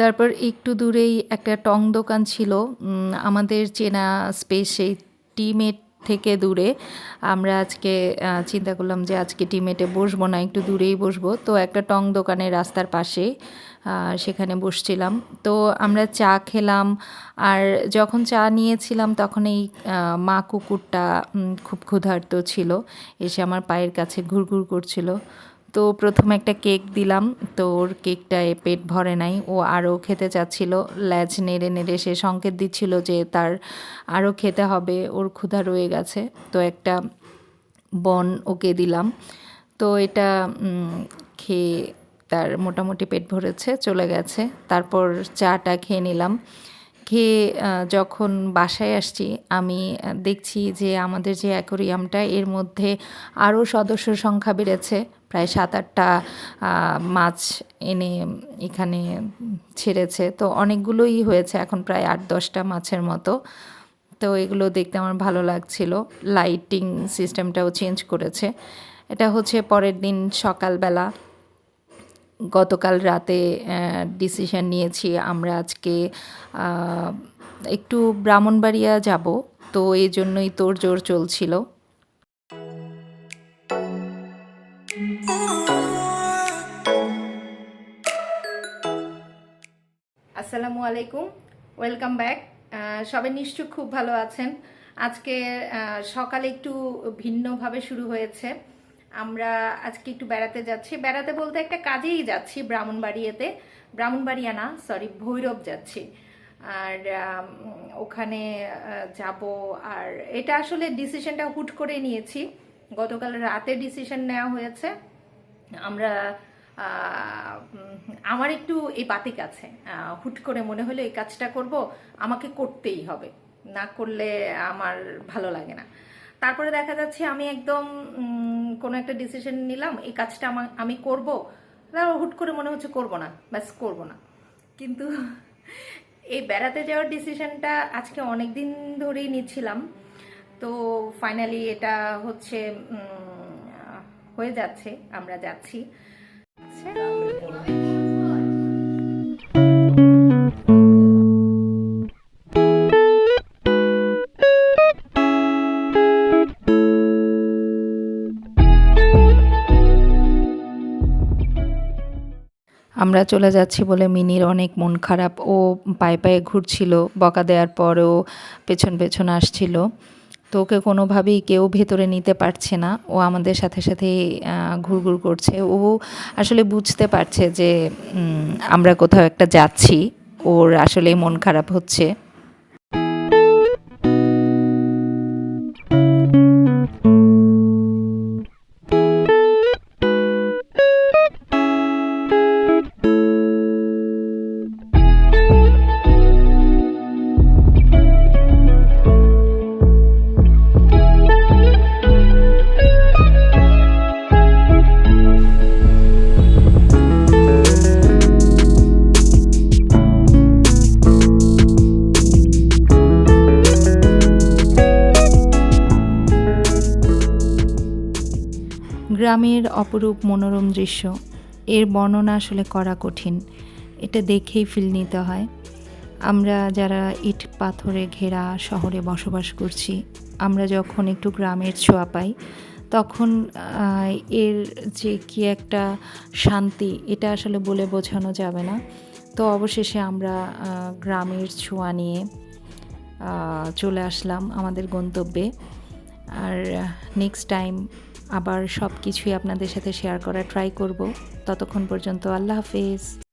তারপর একটু দূরেই একটা টং দোকান ছিল। আমাদের চেনা স্পেস সেই টিমেট থেকে দূরে। আমরা আজকে চিন্তা করলাম যে আজকে টিমেটে বসবো না, একটু দূরেই বসবো। তো একটা টং দোকানের রাস্তার পাশে সেখানে বসছিলাম। তো আমরা চা খেলাম আর যখন চা নিয়েছিলাম তখন এই মা কুকুরটা খুব ক্ষুধার্ত ছিল। এসে আমার পায়ের কাছে ঘুরঘুর করছিল। তো প্রথমে একটা কেক দিলাম। তো ওর কেকটায় পেট ভরে নাই। ও আরও খেতে চাচ্ছিল। ল্যাজ নেড়ে নেড়ে সে সংকেত দিচ্ছিল যে তার আরও খেতে হবে। ওর ক্ষুধা রয়ে গেছে। তো একটা বন ওকে দিলাম। তো এটা খেয়ে তার মোটামুটি পেট ভরেছে, চলে গেছে। তারপর চাটা খেয়ে নিলাম। খেয়ে যখন বাসায় আসছি, আমি দেখছি যে আমাদের যে অ্যাকোরিয়ামটা, এর মধ্যে আরও সদস্য সংখ্যা বেড়েছে। প্রায় সাত আটটা মাছ এনে এখানে ছেড়েছে। তো অনেকগুলোই হয়েছে, এখন প্রায় আট দশটা মাছের মতো। তো এগুলো দেখতে আমার ভালো লাগছিল। লাইটিং সিস্টেমটাও চেঞ্জ করেছে। এটা হচ্ছে পরের দিন সকালবেলা। গতকাল রাতে ডিসিশন নিয়েছি আমরা আজকে একটু ব্রাহ্মণবাড়িয়া যাব, তো এই জন্যই তোর জোর চলছিল। আসসালামু আলাইকুম ওয়েলকাম ব্যাক সবাই নিশ্চয় খুব ভালো আছেন। আজকে সকালে একটু ভিন্নভাবে শুরু হয়েছে। আমরা আজকে একটু বেড়াতে যাচ্ছি। বেড়াতে বলতে একটা কাজেই যাচ্ছি ব্রাহ্মণবাড়িয়াতে। ব্রাহ্মণবাড়িয়া না সরি ভৈরব যাচ্ছি। আর ওখানে যাব। আর এটা আসলে ডিসিশনটা হুট করে নিয়েছি। গতকাল রাতে ডিসিশন নেওয়া হয়েছে। আমরা আমার একটু এই বাতিক আছে। হুট করে মনে হলো এই কাজটা করব, আমাকে করতেই হবে। না করলে আমার ভালো লাগে না। তারপরে দেখা যাচ্ছে আমি একদম কোনো একটা ডিসিশন নিলাম, এই কাজটা আমা- আমি করব তারপর হুট করে মনে হচ্ছে করব না, ব্যাস করব না। কিন্তু এই বেড়াতে যাওয়ার ডিসিশনটা আজকে অনেক দিন ধরেই নিচ্ছিলাম। তো ফাইনালি এটা হচ্ছে হয়ে যাচ্ছে, আমরা যাচ্ছি। আমরা চলে যাচ্ছি বলে মিনির অনেক মন খারাপ। ও পায়ে পায়ে ঘুরছিল, বকা দেওয়ার পরেও পেছন পেছন আসছিল। তো ওকে কোনোভাবেই কেউ ভেতরে নিতে পারছে না। ও আমাদের সাথে সাথে ঘুরঘুর করছে। ও আসলে বুঝতে পারছে যে আমরা কোথাও একটা যাচ্ছি। ওর আসলে মন খারাপ হচ্ছে। গ্রামের অপরূপ মনোরম দৃশ্য। এর বর্ণনা আসলে করা কঠিন। এটা দেখেই ফিল নিতে হয়। আমরা যারা ইট পাথরে ঘেরা শহরে বসবাস করছি, আমরা যখন একটু গ্রামের ছোঁয়া পাই, তখন এর যে কি একটা শান্তি, এটা আসলে বলে বোঝানো যাবে না। তো অবশেষে আমরা গ্রামের ছোঁয়া নিয়ে চলে আসলাম আমাদের গন্তব্যে। আর নেক্সট টাইম আবার সব কিছুই আপনাদের সাথে শেয়ার করার ট্রাই করব। ততক্ষণ পর্যন্ত আল্লাহ হাফেজ।